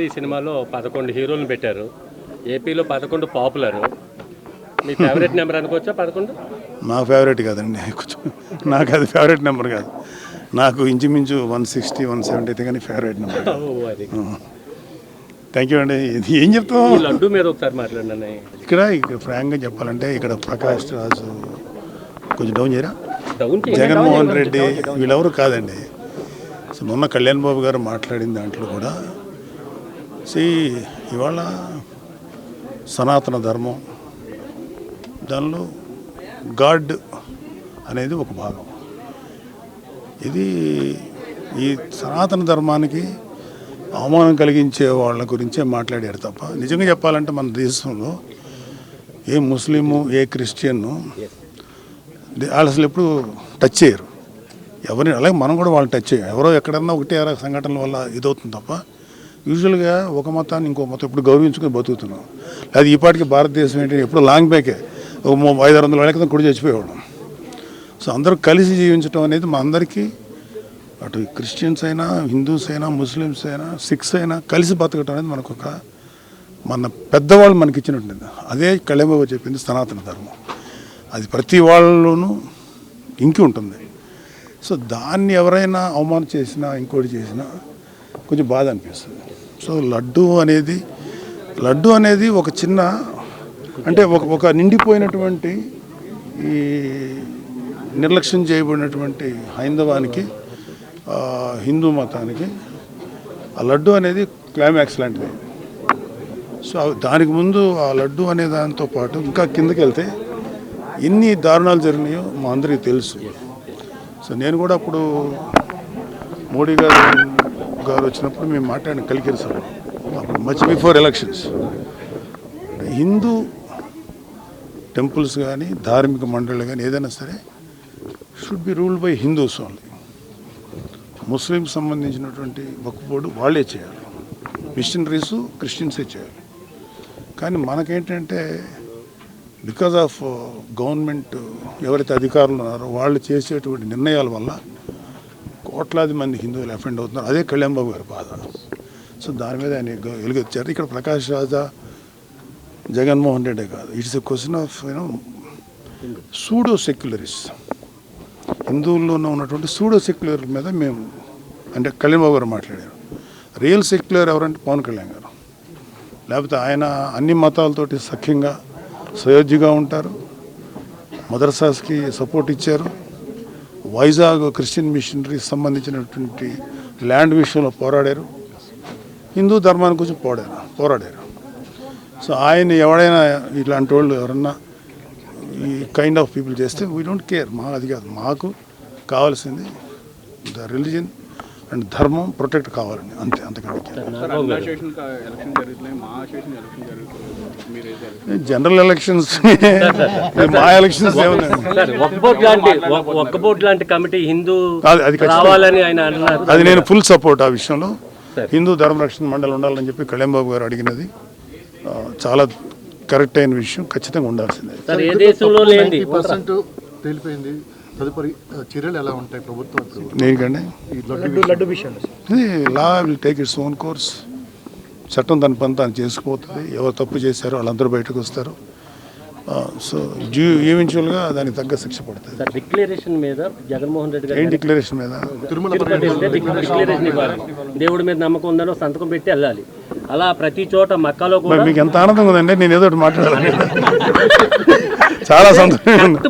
ఈ సినిమాలో పదకొండు హీరోలను పెట్టారు. ఏపీలో పదకొండు పాపులర్. మీ ఫేవరెట్ నెంబర్ అనుకోవచ్చా పదకొండు? నా ఫేవరెట్ కాదండి. నాకు అది ఫేవరెట్ నెంబర్ కాదు. నాకు ఇంచుమించు వన్ సిక్స్టీ వన్ సెవెంటీ అయితే కానీ ఫేవరెట్ నెంబర్. అది. థ్యాంక్ యూ అండి. ఇది ఏం చెప్తాం లడ్డు మీద ఒకసారి మాట్లాడినాను ఇక్కడ ఇక్కడ ఫ్రాంక్గా చెప్పాలంటే ఇక్కడ ప్రకాష్ రాజు కొంచెం డౌన్ చేయరా? డౌన్ జగన్మోహన్ రెడ్డి వీళ్ళెవరు కాదండి. సో మొన్న కళ్యాణ్ బాబు గారు మాట్లాడిన దాంట్లో కూడా సి ఇవాళ సనాతన ధర్మం దానిలో గాడ్ అనేది ఒక భాగం. ఇది ఈ సనాతన ధర్మానికి అవమానం కలిగించే వాళ్ళ గురించే మాట్లాడారు తప్ప నిజంగా చెప్పాలంటే మన దేశంలో ఏ ముస్లిము ఏ క్రిస్టియన్ను వాళ్ళు అసలు ఎప్పుడు టచ్ చేయరు. ఎవరిని అలాగే మనం కూడా వాళ్ళు టచ్ చేయం. ఎవరో ఎక్కడన్నా ఒకటే సంఘటనల వల్ల ఇదవుతుంది తప్ప యూజువల్గా ఒక మతాన్ని ఇంకో మతం ఇప్పుడు గౌరవించుకొని బతుకుతున్నాం. అది ఈ పాటికి భారతదేశం ఏంటంటే ఎప్పుడు లాంగ్ బ్యాకే. ఒక ఐదు ఆరు వందల ఏళ్ళ క్రితం కూడా చచ్చిపోయేవాడు సో అందరూ కలిసి జీవించడం అనేది మా అందరికీ అటు క్రిస్టియన్స్ అయినా హిందూస్ అయినా ముస్లిమ్స్ అయినా సిక్స్ అయినా కలిసి బతకడం అనేది మనకు ఒక మన పెద్దవాళ్ళు మనకి ఇచ్చినట్టుంది. అదే కళ్యాణబాబు చెప్పింది సనాతన ధర్మం. అది ప్రతి వాళ్ళలోనూ ఇంకి ఉంటుంది. సో దాన్ని ఎవరైనా అవమానం చేసినా ఇంకోటి చేసినా కొంచెం బాధ అనిపిస్తుంది. సో లడ్డు అనేది లడ్డు అనేది ఒక చిన్న అంటే ఒక ఒక నిండిపోయినటువంటి ఈ నిర్లక్ష్యం చేయబడినటువంటి హైందవానికి హిందూ మతానికి ఆ లడ్డు అనేది క్లైమాక్స్ లాంటిది. సో అవి- దానికి ముందు ఆ లడ్డు అనే దాంతో పాటు ఇంకా కిందకి వెళ్తే ఎన్ని దారుణాలు జరిగినాయో మా అందరికీ తెలుసు. సో నేను కూడా అప్పుడు మోడీ గారు గారు వచ్చినప్పుడు మేము మాట్లాడిన కలికిరి సభ. అప్పుడు much before elections Hindu temples కానీ ధార్మిక మండళ్ళు కానీ ఏదైనా సరే should be ruled by Hindus only Muslim సంబంధించినటువంటి వక్ఫ్ వాళ్ళే చేయాలి. మిషనరీస్ క్రిస్టియన్సే చేయాలి. కానీ మనకేంటంటే బికాజ్ ఆఫ్ గవర్నమెంట్ ఎవరైతే అధికారులు ఉన్నారో వాళ్ళు చేసేటువంటి నిర్ణయాల వల్ల కోట్లాది మంది హిందువులు అఫెండ్ అవుతున్నారు. అదే కళ్యాణ్ బాబు గారి బాధ. సో దాని మీద ఆయన వెలుగొచ్చారు. ఇక్కడ ప్రకాష్ రాజా జగన్మోహన్ రెడ్డి కాదు. It's a question of you know pseudo secularists హిందువుల్లోనే ఉన్నటువంటి సూడో సెక్యులర్ మీద మేము అంటే కళ్యాణ్ బాబు గారు మాట్లాడారు. రియల్ సెక్యులర్ ఎవరంటే పవన్ కళ్యాణ్ గారు. లేకపోతే ఆయన అన్ని మతాలతోటి సఖ్యంగా సయోధ్యగా ఉంటారు. మదర్సాస్కి సపోర్ట్ ఇచ్చారు. వైజాగ్ క్రిస్టియన్ మిషనరీకి సంబంధించినటువంటి ల్యాండ్ విషయంలో పోరాడారు. హిందూ ధర్మాన్ని గురించి పోరాడారు పోరాడారు. సో ఆయన ఎవడైనా ఇట్లాంటి వాళ్ళు ఎవరన్నా ఈ కైండ్ ఆఫ్ పీపుల్ చేస్తే వీ డోంట్ కేర్ మా అది కాదు. మాకు కావాల్సింది ద రిలీజన్ అండ్ ధర్మం ప్రొటెక్ట్ కావాలండి అంతే అంతకంటే జనరల్ ఎలక్షన్స్ మా ఎలక్షన్స్ ఏమున్నాయి? సార్ ఒక్క బోర్డు లాంటి ఒక్క- ఒక్క బోర్డు లాంటి కమిటీ హిందూ అది- ఆయన నేను ఫుల్ సపోర్ట్ ఆ విషయంలో. హిందూ ధర్మరక్షణ మండలి ఉండాలని చెప్పి కళ్యాణ్ బాబు గారు అడిగినది చాలా కరెక్ట్ అయిన విషయం ఖచ్చితంగా ఉండాల్సిందే. సార్ ఏ దేశంలో లేనిది. పర్సెంట్ తేలిపోయింది. తదుపరి చర్యలు ఎలా ఉంటాయి ప్రభుత్వం ఇది law will take its own course. చట్టం దాని పని తాను చేసుకుపోతుంది. ఎవరు తప్పు చేశారో వాళ్ళందరూ బయటకు వస్తారు. సో జూ ఈవెన్చువల్గా దానికి తగ్గ శిక్ష పడుతుంది. సార్ డిక్లరేషన్ మీద జగన్మోహన్ రెడ్డి ఏం గారు డిక్లరేషన్ మీద డిక్- డిక్లరేషన్ ఇవ్వాలి. దేవుడి మీద నమ్మకం ఉందని సంతకం పెట్టి వెళ్ళాలి. అలా ప్రతి చోట మక్కాలో కూడా మీకు ఎంత ఆనందంగా ఉందండి? నేను ఏదో ఒకటి మాట్లాడాలి. చాలా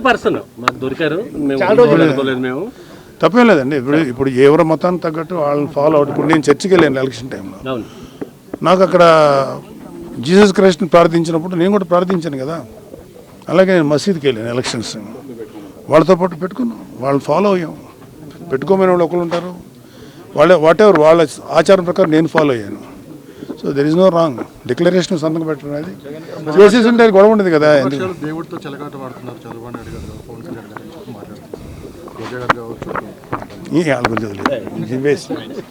పర్సన్ మాకు దొరికారు. మేము మేము. తప్పేం లేదండి. ఇప్పుడు ఇప్పుడు ఎవరి మతానికి తగ్గట్టు వాళ్ళని ఫాలో అవుట్. ఇప్పుడు నేను చర్చికి వెళ్ళాను ఎలక్షన్ టైంలో నాకు అక్కడ జీసస్ క్రైస్ట్ని ప్రార్థించినప్పుడు నేను కూడా ప్రార్థించాను కదా. అలాగే నేను మసీద్కి వెళ్ళాను ఎలక్షన్స్ వాళ్ళతో పాటు పెట్టుకున్నాం. వాళ్ళు ఫాలో అయ్యాం. పెట్టుకోమని వాళ్ళు ఒకరు ఉంటారు. వాళ్ళే వాట్ ఎవర్ వాళ్ళ ఆచారం ప్రకారం నేను ఫాలో అయ్యాను. So there is no wrong declaration సంతకం పెట్టడం అనేది చేసేసి ఉంటే అది గొడవ ఉండదు కదా దేవుడితో చెలగాట వాడుతున్నారు. అని